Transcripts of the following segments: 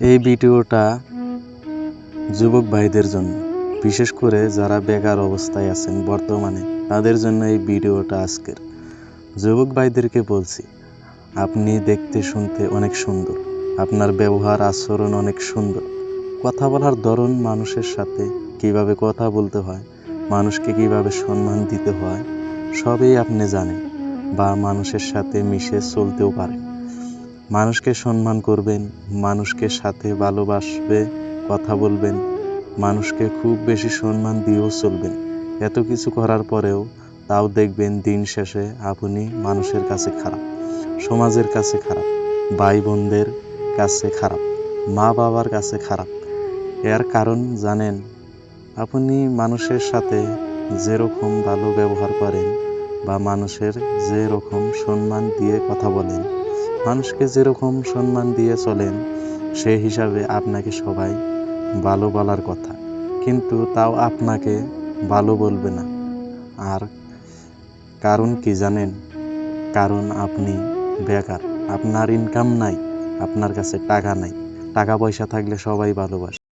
এই ভিডিওটা যুবক ভাইদের জন্য, বিশেষ করে যারা বেকার অবস্থায় আছেন বর্তমানে, তাদের জন্য এই ভিডিওটা আজকের। যুবক ভাইদেরকে বলছি, আপনি দেখতে শুনতে অনেক সুন্দর, আপনার ব্যবহার আচরণ অনেক সুন্দর। কথা বলার ধরন মানুষের সাথে কীভাবে কথা বলতে হয়, মানুষকে কীভাবে সম্মান দিতে হয়, সবই আপনি জানেন, বা মানুষের সাথে মিশে চলতেও পারেন। মানুষকে সম্মান করবেন, মানুষকে সাথে ভালোবাসবে, কথা বলবেন, মানুষকে খুব বেশি সম্মান দিয়েও চলবেন। এত কিছু করার পরেও তাও দেখবেন দিন শেষে আপনি মানুষের কাছে খারাপ, সমাজের কাছে খারাপ ভাই বোনদের কাছে খারাপ মা বাবার কাছে খারাপ। এর কারণ জানেন, আপনি মানুষের সাথে যেরকম ভালো ব্যবহার করেন বা মানুষের যে রকম সম্মান দিয়ে কথা বলেন, মানুষকে যেরকম সম্মান দিয়ে চলেন সেই হিসাবে আপনাকে সবাই ভালো বলার কথা। কিন্তু তাও আপনাকে ভালো বলবে না। আর কারণ কি জানেন? কারণ আপনি বেকার। আপনার ইনকাম নাই, আপনার কাছে টাকা নাই। টাকা পয়সা থাকলে সবাই ভালোবাসে।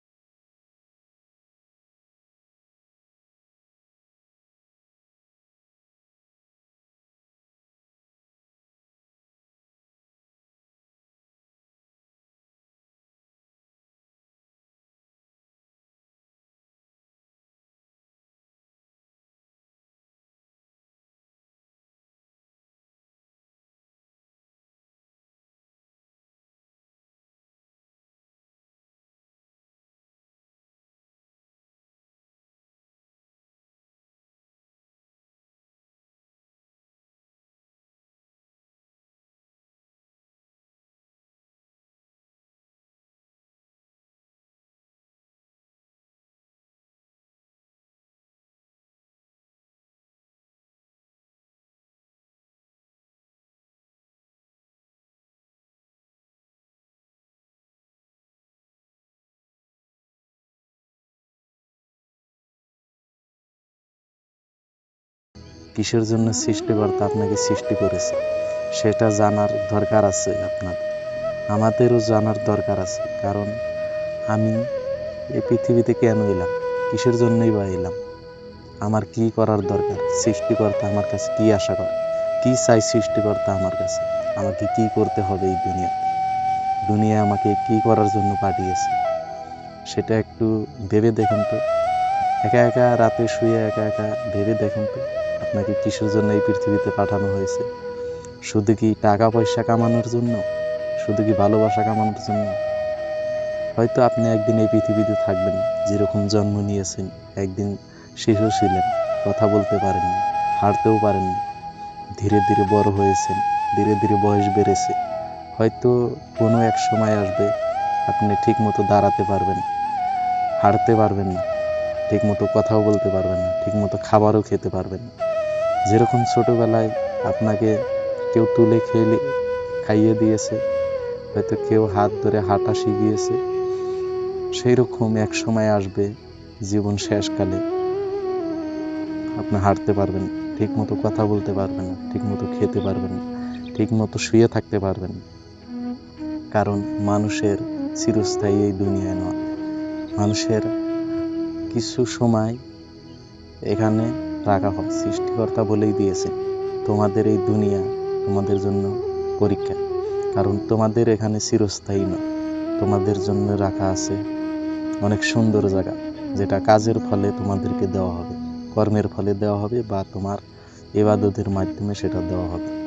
কিসের জন্য সৃষ্টিকর্তা আপনাকে সৃষ্টি করেছে? সেটা জানার দরকার আছে আপনার। আমাদেরও জানার দরকার আছে, কারণ আমি এই পৃথিবীতে কেন এলাম? কিসের জন্যই বা এলাম? আমার কি করার দরকার? সৃষ্টিকর্তা আমার কাছে কি আশা করে? কি চাই সৃষ্টিকর্তা আমার কাছে? আমাকে কি করতে হবে এই দুনিয়াতে দুনিয়া আমাকে কি করার জন্য পাঠিয়েছে? সেটা একটু ভেবে দেখুন তো। একা একা রাতে শুয়ে একা একা ভেবে দেখুন তো। আপনাকে কিসের জন্য এই পৃথিবীতে পাঠানো হয়েছে? শুধু কি টাকা পয়সা কামানোর জন্য? শুধু কি ভালোবাসা কামানোর জন্য? হয়তো আপনি একদিন এই পৃথিবীতে থাকবেন, যেরকম জন্ম নিয়েছেন। একদিন শিশু ছিলেন, কথা বলতে পারেননি, হাঁটতেও পারেননি। ধীরে ধীরে বড় হয়েছেন, ধীরে ধীরে বয়স বেড়েছে। হয়তো কোনো এক সময় আসবে, আপনি ঠিক মতো দাঁড়াতে পারবেন, হাঁটতে পারবেন না ঠিক মতো কথাও বলতে পারবেন না ঠিক মতো খাবারও খেতে পারবেন না। যেরকম ছোটোবেলায় আপনাকে কেউ তুলে খেলে, খাইয়ে দিয়েছে, হয়তো কেউ হাত ধরে হাঁটা শিখিয়েছে সেই রকম এক সময় আসবে জীবন শেষকালে। আপনি হাঁটতে পারবেন ঠিক মতো কথা বলতে পারবেন ঠিক মতো খেতে পারবেন না ঠিক মতো শুয়ে থাকতে পারবেন কারণ মানুষের চিরস্থায়ী এই দুনিয়ায় নয়। মানুষের কিছু সময় এখানে রাখা হয় সৃষ্টিকর্তা বলেই দিয়েছে, তোমাদের এই দুনিয়া তোমাদের জন্য পরীক্ষা। কারণ তোমাদের এখানে চিরস্থায়ী নয়, তোমাদের জন্য রাখা আছে অনেক সুন্দর জায়গা, যেটা কাজের ফলে তোমাদেরকে দেওয়া হবে, কর্মের ফলে দেওয়া হবে বা তোমার এবাদতের মাধ্যমে সেটা দেওয়া হবে।